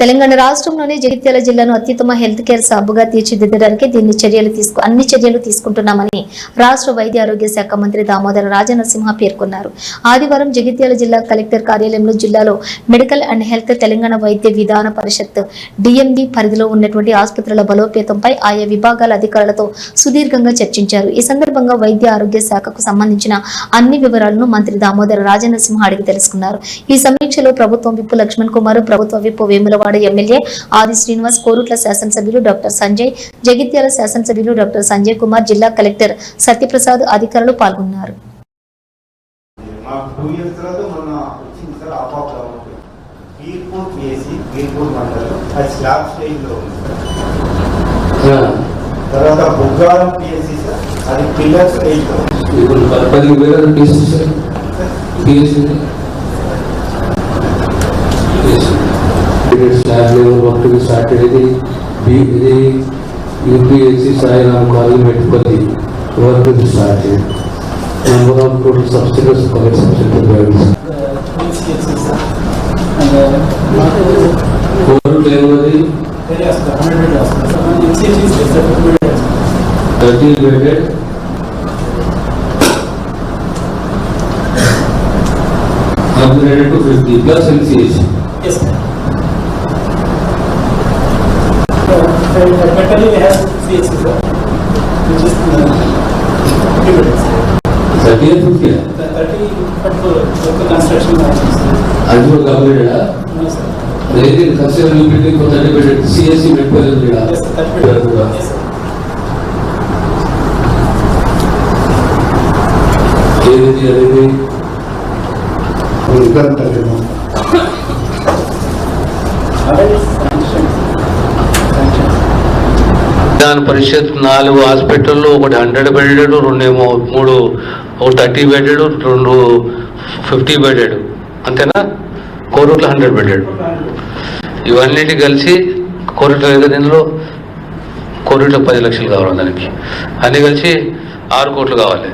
తెలంగాణ రాష్ట్రంలోని జగిత్యాల జిల్లాను అత్యుత్తమ హెల్త్ కేర్ సబ్బుగా తీర్చిదిద్దడానికి దీన్ని చర్యలు తీసుకు అన్ని చర్యలు తీసుకుంటున్నామని రాష్ట్ర వైద్య ఆరోగ్య శాఖ మంత్రి దామోదర రాజనరసింహ పేర్కొన్నారు. ఆదివారం జగిత్యాల జిల్లా కలెక్టర్ కార్యాలయంలో జిల్లాలో మెడికల్ అండ్ హెల్త్ తెలంగాణ వైద్య విధాన పరిషత్ డిఎండి పరిధిలో ఉన్నటువంటి ఆసుపత్రుల బలోపేతంపై ఆయా విభాగాల అధికారులతో సుదీర్ఘంగా చర్చించారు. ఈ సందర్భంగా వైద్య ఆరోగ్య శాఖకు సంబంధించిన అన్ని వివరాలను మంత్రి దామోదర రాజనరసింహ అడిగి తెలుసుకున్నారు. ఈ సమీక్షలో ప్రభుత్వం విప్పు లక్ష్మణ్ కుమార్ ప్రభుత్వ విప్పు వేములవాడ ఎమ్మెల్యే ఆది శ్రీనివాస్ కోరుట్ల శాసనసభ్యులు డాక్టర్ సంజయ్ జగిత్యాల శాసనసభ్యులు డాక్టర్ సంజయ్ కుమార్ జిల్లా కలెక్టర్ సత్యప్రసాద్ అధికారులు పాల్గొన్నారు. తర్వాత సార్ పీర్పూర్ పిఎస్సి మండలం అది స్టేజ్లో ఉంది సార్. తర్వాత బుగ్గారం పిఎస్సి సార్ అది dedicated slab level work to be started in the UPSC Sai Ram College Metropathy. Work will be started. Number of total subsidiaries for the subsidiary drivers. Total delivery? Yes, 100 hospitals. 13 rated. upgraded to 50 plus NCH. Yes, sir. LCH. Technically, we have CSC, sir, which is uh, dividends. 30 and 50. The thirty, but for local construction items. అది కూడా upgraded ఆ? No, sir. ఏది consider you building for 30 bedded CSC Metpalli కూడా Yes, sir, thirty ఇక్కడ bed. కూడా Yes, sir. ఏది అనేది Already విజ్ఞాన పరిషత్ నాలుగు హాస్పిటల్లో ఒకటి హండ్రెడ్ బెడెడ్ రెండేమో మూడు ఒక థర్టీ బెడెడ్ రెండు ఫిఫ్టీ బెడెడ్ అంతేనా? కోరుట్ల హండ్రెడ్ బెడెడ్ ఇవన్నిటి కలిసి కోరుట్ల ఏదో దీనిలో? పది లక్షలు కావాలి దానికి అన్ని కలిసి ఆరు కోట్లు కావాలి.